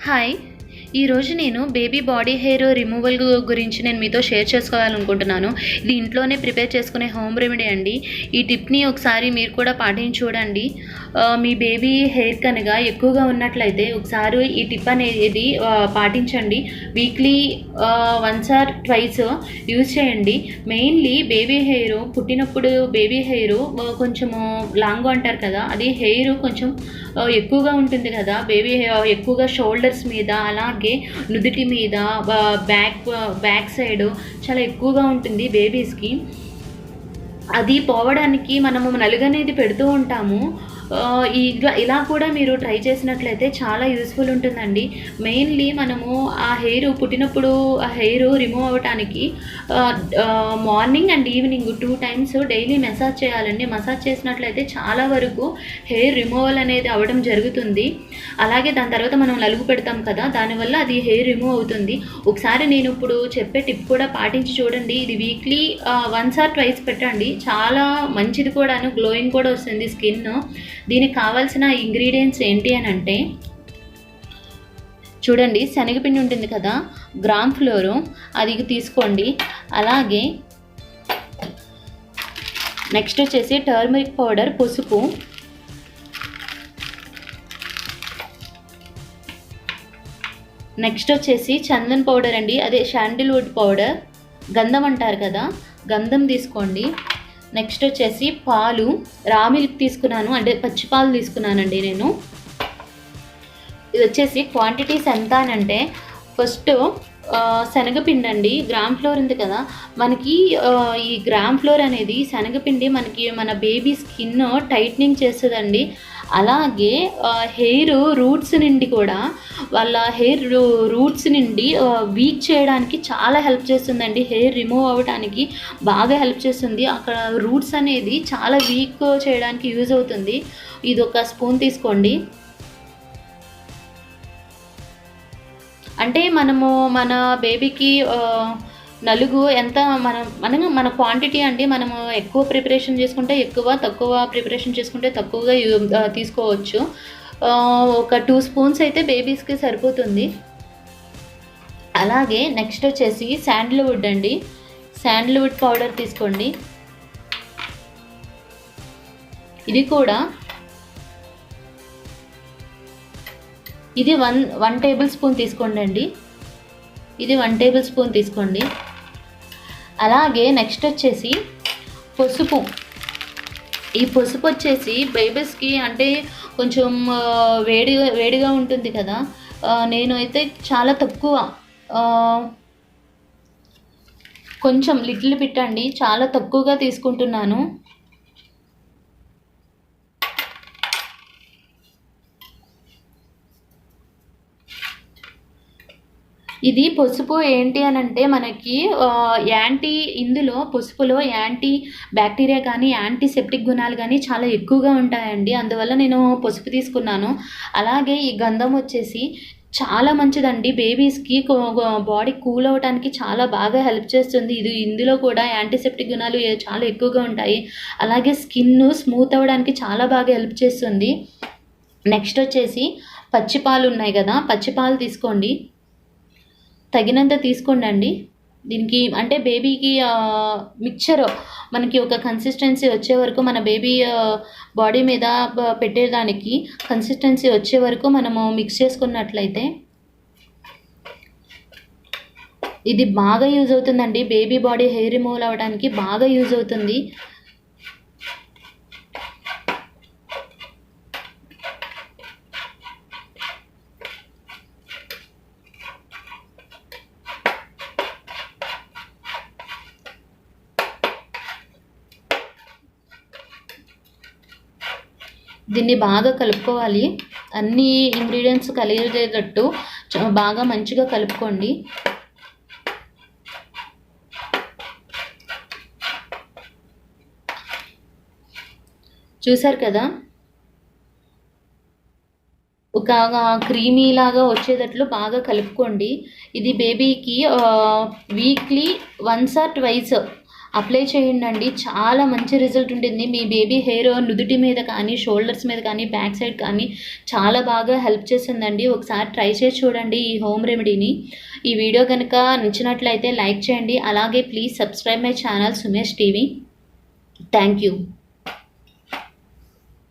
嗨 ఈరోజు నేను baby body hair removal గురించి నేను మీతో షేర్ చేసుకోవాలనుకుంటున్నాను. ఇది ఇంట్లోనే ప్రిపేర్ చేసుకునే హోమ్ రెమెడీ అండి. ఈ టిప్ని ఒకసారి మీరు కూడా పాటించి చూడండి. మీ బేబీ హెయిర్ కనుక ఎక్కువగా ఉన్నట్లయితే ఒకసారి ఈ టిప్ అనేది పాటించండి. Weekly once or twice use చేయండి. మెయిన్లీ బేబీ హెయిర్ పుట్టినప్పుడు బేబీ హెయిర్ కొంచెము లాంగ్ అంటారు కదా అది హెయిర్ కొంచెం ఎక్కువగా ఉంటుంది కదా బేబీ హెయిర్ ఎక్కువగా షోల్డర్స్ మీద అలా అలాగే నుదుటి మీద బ్యాక్ బ్యాక్ సైడ్ చాలా ఎక్కువగా ఉంటుంది బేబీస్కి. అది పోవడానికి మనము నలుగనేది పెడుతూ ఉంటాము. ఇలా ఇలా కూడా మీరు ట్రై చేసినట్లయితే చాలా యూస్ఫుల్ ఉంటుందండి. మెయిన్లీ మనము ఆ హెయిర్ పుట్టినప్పుడు ఆ హెయిర్ రిమూవ్ అవ్వటానికి morning and evening two times daily massage చేయాలండి. మసాజ్ చేసినట్లయితే చాలా వరకు హెయిర్ రిమూవల్ అనేది అవ్వడం జరుగుతుంది. అలాగే దాని తర్వాత మనం నలుగు పెడతాం కదా దానివల్ల అది హెయిర్ రిమూవ్ అవుతుంది. ఒకసారి నేను ఇప్పుడు చెప్పే టిప్ కూడా పాటించి చూడండి. ఇది వీక్లీ వన్స్ ఆర్ ట్వైస్ పెట్టండి. చాలా మంచిది కూడాను గ్లోయింగ్ కూడా వస్తుంది స్కిన్ దీనికి కావాల్సిన ఇంగ్రీడియంట్స్ ఏంటి అని అంటే చూడండి శనగపిండి ఉంటుంది కదా గ్రామ్ ఫ్లోరు అది తీసుకోండి. అలాగే నెక్స్ట్ వచ్చేసి టర్మరిక్ పౌడర్ పసుపు. నెక్స్ట్ వచ్చేసి చందన్ పౌడర్ అండి అదే శాండిల్వుడ్ పౌడర్ గంధం అంటారు కదా గంధం తీసుకోండి. నెక్స్ట్ వచ్చేసి పాలు. రా మిల్క్ తీసుకున్నాను. అంటే పచ్చి పాలు తీసుకున్నానండి నేను. ఇది వచ్చేసి క్వాంటిటీస్ ఎంత అని అంటే ఫస్ట్ శనగపిండి అండి. గ్రామ్ ఫ్లోర్ ఉంది కదా. మనకి ఈ గ్రామ్ ఫ్లోర్ అనేది శనగపిండి మనకి మన బేబీ స్కిన్ టైట్నింగ్ చేస్తుందండి. అలాగే హెయిర్ రూట్స్ నుండి కూడా వాళ్ళ హెయిర్ రూట్స్ నుండి వీక్ చేయడానికి చాలా హెల్ప్ చేస్తుందండి. హెయిర్ రిమూవ్ అవ్వడానికి బాగా హెల్ప్ చేస్తుంది. అక్కడ రూట్స్ అనేది చాలా వీక్ చేయడానికి యూజ్ అవుతుంది. ఇది ఒక స్పూన్ తీసుకోండి. అంటే మనము మన బేబీకి నలుగు ఎంత మనం మన మన క్వాంటిటీ అండి మనము ఎక్కువ ప్రిపరేషన్ చేసుకుంటే ఎక్కువ తక్కువ ప్రిపరేషన్ చేసుకుంటే తక్కువగా తీసుకోవచ్చు. ఒక టూ స్పూన్స్ అయితే బేబీస్కి సరిపోతుంది. అలాగే నెక్స్ట్ వచ్చేసి శాండిల్వుడ్ అండి. శాండిల్వుడ్ పౌడర్ తీసుకోండి. ఇది కూడా ఇది వన్ వన్ టేబుల్ స్పూన్ తీసుకోండి అండి ఇది వన్ టేబుల్ స్పూన్ తీసుకోండి. అలాగే నెక్స్ట్ వచ్చేసి పసుపు. ఈ పసుపు వచ్చేసి బేబీస్కి అంటే కొంచెం వేడిగా వేడిగా ఉంటుంది కదా నేను అయితే చాలా తక్కువ కొంచెం లిటిల్ బిట్ అండి చాలా తక్కువగా తీసుకుంటున్నాను. ఇది పసుపు ఏంటి అని అంటే మనకి యాంటీ ఇందులో పసుపులో యాంటీ బ్యాక్టీరియా కానీ యాంటీసెప్టిక్ గుణాలు కానీ చాలా ఎక్కువగా ఉంటాయండి. అందువల్ల నేను పసుపు తీసుకున్నాను. అలాగే ఈ గంధం వచ్చేసి చాలా మంచిదండి. బేబీస్కి బాడీ కూల్ అవ్వడానికి చాలా బాగా హెల్ప్ చేస్తుంది. ఇది ఇందులో కూడా యాంటీసెప్టిక్ గుణాలు చాలా ఎక్కువగా ఉంటాయి. అలాగే స్కిన్ స్మూత్ అవ్వడానికి చాలా బాగా హెల్ప్ చేస్తుంది. నెక్స్ట్ వచ్చేసి పచ్చిపాలు ఉన్నాయి కదా. పచ్చిపాలు తీసుకోండి. తగినంత తీసుకోండి అండి దీనికి అంటే బేబీకి మిక్చర్ మనకి ఒక కన్సిస్టెన్సీ వచ్చే వరకు మన బేబీ బాడీ మీద పెట్టేదానికి కన్సిస్టెన్సీ వచ్చే వరకు మనము మిక్స్ చేసుకున్నట్లయితే ఇది బాగా యూజ్ అవుతుందండి. బేబీ బాడీ హెయిర్ రిమూవల్ అవ్వడానికి బాగా యూజ్ అవుతుంది. దీన్ని బాగా కలుపుకోవాలి. అన్ని ఇంగ్రీడియంట్స్ కలిగేటట్టు బాగా మంచిగా కలుపుకోండి. చూసారు కదా? ఒక క్రీమీ లాగా వచ్చేటట్లు బాగా కలుపుకోండి. ఇది బేబీకి weekly once or twice apply చేయండి చాలా మంచి రిజల్ట్ ఉంటుంది. మీ బేబీ హెయిర్ నుదుటి మీద కానీ షోల్డర్స్ మీద కానీ బ్యాక్ సైడ్ కానీ చాలా బాగా హెల్ప్ చేస్తుందండి. ఒకసారి ట్రై చేసి చూడండి ఈ హోమ్ రెమెడీని. ఈ వీడియో కనుక నచ్చినట్లయితే లైక్ చేయండి. అలాగే please subscribe my channel Sumesh TV. Thank you.